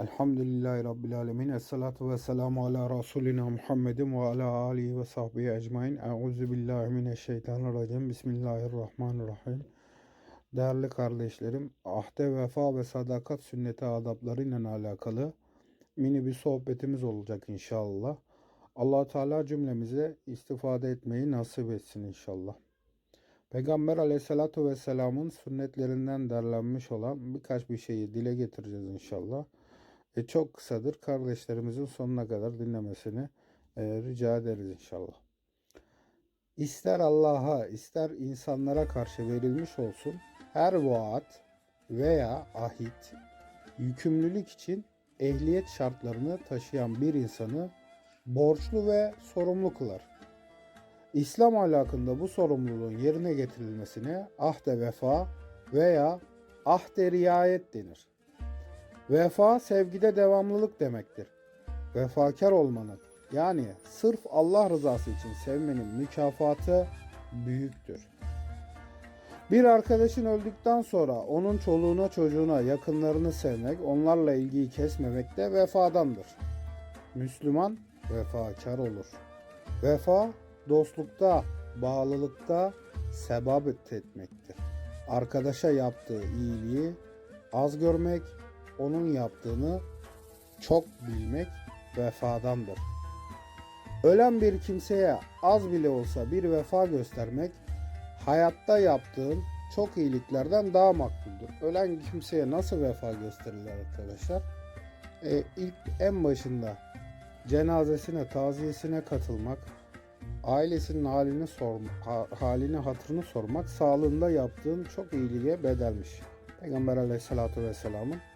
Elhamdülillahi Rabbil Alemin. Esselatu ve selamu ala Resulina Muhammedin ve ala alihi ve sahbihi ecmain. Euzu billahi mineşşeytanirracim. Bismillahirrahmanirrahim. Değerli kardeşlerim, ahde vefa ve sadakat sünneti adaplarıyla alakalı mini bir sohbetimiz olacak inşallah. allah Teala cümlemize istifade etmeyi nasip etsin inşallah. Peygamber aleyhissalatu vesselamın sünnetlerinden derlenmiş olan birkaç bir şeyi dile getireceğiz inşallah. E, çok kısadır. Kardeşlerimizin sonuna kadar dinlemesini e, rica ederiz inşallah. İster Allah'a ister insanlara karşı verilmiş olsun her vaat veya ahit yükümlülük için ehliyet şartlarını taşıyan bir insanı borçlu ve sorumlu kılar. İslam ahlakında bu sorumluluğun yerine getirilmesine ahde vefa veya ahde riayet denir. Vefa sevgide devamlılık demektir. Vefakar olmanın yani sırf Allah rızası için sevmenin mükafatı büyüktür. Bir arkadaşın öldükten sonra onun çoluğuna çocuğuna yakınlarını sevmek, onlarla ilgiyi kesmemek de vefadandır. Müslüman vefakar olur. Vefa dostlukta, bağlılıkta sebabet etmektir. Arkadaşa yaptığı iyiliği az görmek, onun yaptığını çok bilmek vefadandır. Ölen bir kimseye az bile olsa bir vefa göstermek hayatta yaptığın çok iyiliklerden daha makbuldür. Ölen kimseye nasıl vefa gösterilir arkadaşlar? Ee, ilk en başında cenazesine, taziyesine katılmak, ailesinin halini sormak, halini hatırını sormak, sağlığında yaptığın çok iyiliğe bedelmiş. Peygamber Aleyhisselatü Vesselam'ın e,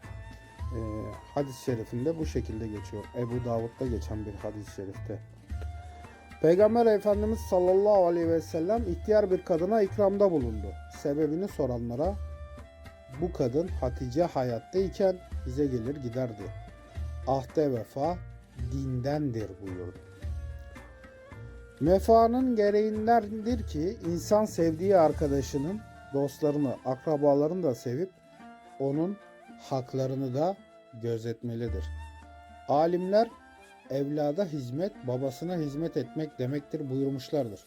hadis-i şerifinde bu şekilde geçiyor. Ebu Davud'da geçen bir hadis-i şerifte. Peygamber Efendimiz sallallahu aleyhi ve sellem ihtiyar bir kadına ikramda bulundu. Sebebini soranlara bu kadın Hatice hayattayken bize gelir giderdi. Ahde vefa dindendir buyurdu. Vefanın gereğindendir ki insan sevdiği arkadaşının dostlarını, akrabalarını da sevip onun haklarını da gözetmelidir. Alimler evlada hizmet babasına hizmet etmek demektir buyurmuşlardır.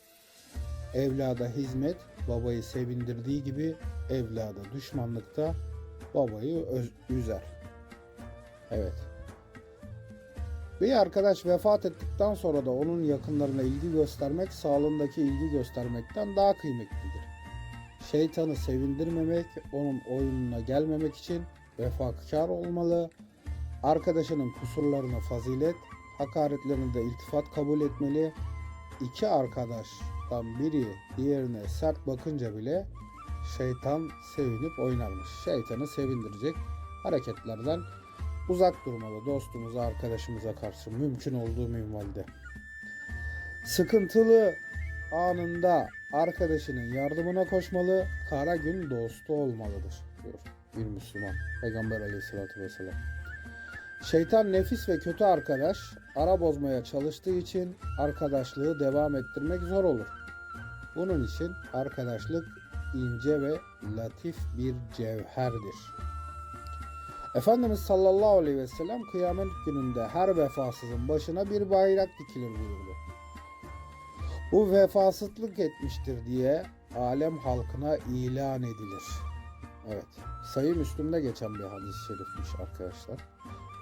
Evlada hizmet babayı sevindirdiği gibi evlada düşmanlıkta babayı öz- üzer. Evet. Bir arkadaş vefat ettikten sonra da onun yakınlarına ilgi göstermek sağlığındaki ilgi göstermekten daha kıymetlidir. Şeytanı sevindirmemek, onun oyununa gelmemek için vefakar olmalı. Arkadaşının kusurlarına fazilet, hakaretlerini de iltifat kabul etmeli. İki arkadaştan biri diğerine sert bakınca bile şeytan sevinip oynarmış. Şeytanı sevindirecek hareketlerden uzak durmalı dostumuza, arkadaşımıza karşı mümkün olduğu minvalde. Sıkıntılı anında arkadaşının yardımına koşmalı, kara gün dostu olmalıdır diyor bir Müslüman. Peygamber aleyhissalatü vesselam. Şeytan nefis ve kötü arkadaş ara bozmaya çalıştığı için arkadaşlığı devam ettirmek zor olur. Bunun için arkadaşlık ince ve latif bir cevherdir. Efendimiz sallallahu aleyhi ve sellem kıyamet gününde her vefasızın başına bir bayrak dikilir buyurdu. Bu vefasızlık etmiştir diye alem halkına ilan edilir. Evet. Sayı Müslüm'de geçen bir hadis-i şerifmiş arkadaşlar.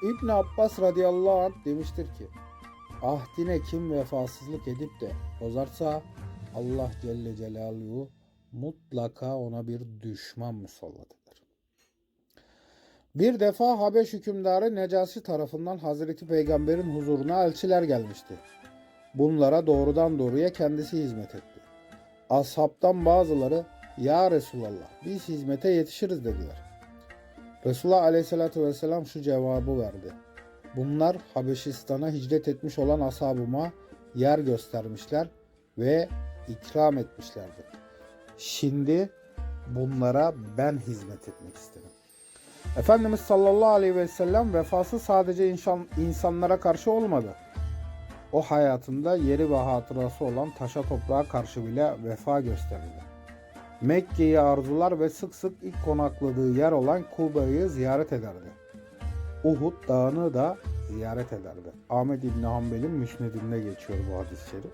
İbn Abbas radıyallahu anh demiştir ki Ahdine kim vefasızlık edip de bozarsa Allah Celle Celaluhu mutlaka ona bir düşman musallat eder. Bir defa Habeş hükümdarı Necasi tarafından Hazreti Peygamber'in huzuruna elçiler gelmişti. Bunlara doğrudan doğruya kendisi hizmet etti. Ashabtan bazıları ya Resulallah biz hizmete yetişiriz dediler. Resulullah aleyhissalatü vesselam şu cevabı verdi. Bunlar Habeşistan'a hicret etmiş olan ashabıma yer göstermişler ve ikram etmişlerdir. Şimdi bunlara ben hizmet etmek istedim. Efendimiz sallallahu aleyhi ve sellem vefası sadece insan, insanlara karşı olmadı. O hayatında yeri ve hatırası olan taşa toprağa karşı bile vefa gösterdi. Mekke'yi arzular ve sık sık ilk konakladığı yer olan Kuba'yı ziyaret ederdi. Uhud Dağı'nı da ziyaret ederdi. Ahmet İbni Hanbel'in müsnedinde geçiyor bu hadis-i şerif.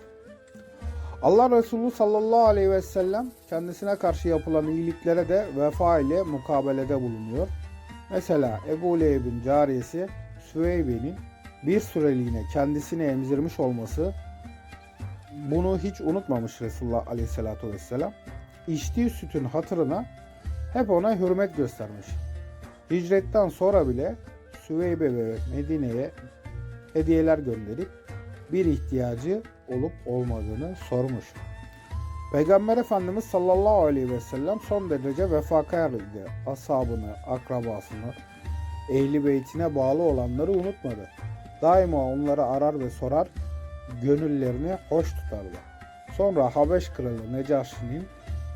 Allah Resulü sallallahu aleyhi ve sellem kendisine karşı yapılan iyiliklere de vefa ile mukabelede bulunuyor. Mesela Ebu Leheb'in cariyesi Süveybe'nin bir süreliğine kendisini emzirmiş olması bunu hiç unutmamış Resulullah aleyhissalatu vesselam. İçtiği sütün hatırına hep ona hürmet göstermiş. Hicretten sonra bile Süveybe ve Medine'ye hediyeler gönderip bir ihtiyacı olup olmadığını sormuş. Peygamber Efendimiz sallallahu aleyhi ve sellem son derece vefakarıydı. Ashabını, akrabasını, ehli beytine bağlı olanları unutmadı. Daima onları arar ve sorar, gönüllerini hoş tutardı. Sonra Habeş kralı Necaşi'nin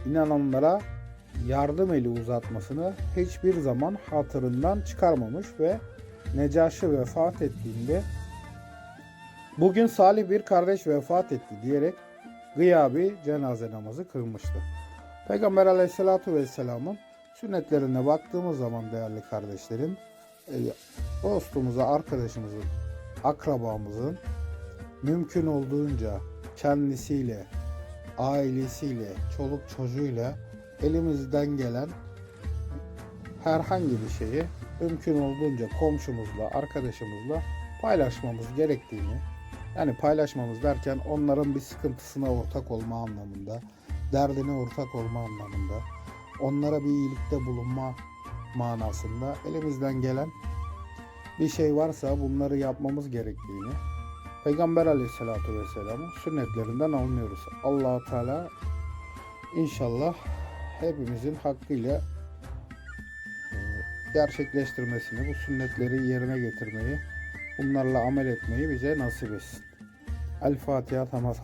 inananlara yardım eli uzatmasını hiçbir zaman hatırından çıkarmamış ve Necaşi vefat ettiğinde bugün salih bir kardeş vefat etti diyerek gıyabi cenaze namazı kılmıştı. Peygamber aleyhissalatu vesselamın sünnetlerine baktığımız zaman değerli kardeşlerim e, dostumuza, arkadaşımızın, akrabamızın mümkün olduğunca kendisiyle, ailesiyle, çoluk çocuğuyla elimizden gelen herhangi bir şeyi mümkün olduğunca komşumuzla, arkadaşımızla paylaşmamız gerektiğini, yani paylaşmamız derken onların bir sıkıntısına ortak olma anlamında, derdine ortak olma anlamında, onlara bir iyilikte bulunma manasında elimizden gelen bir şey varsa bunları yapmamız gerektiğini Peygamber Aleyhisselatü Vesselam'ın sünnetlerinden anlıyoruz. allah Teala inşallah hepimizin hakkıyla e, gerçekleştirmesini, bu sünnetleri yerine getirmeyi, bunlarla amel etmeyi bize nasip etsin. El Fatiha Tamam.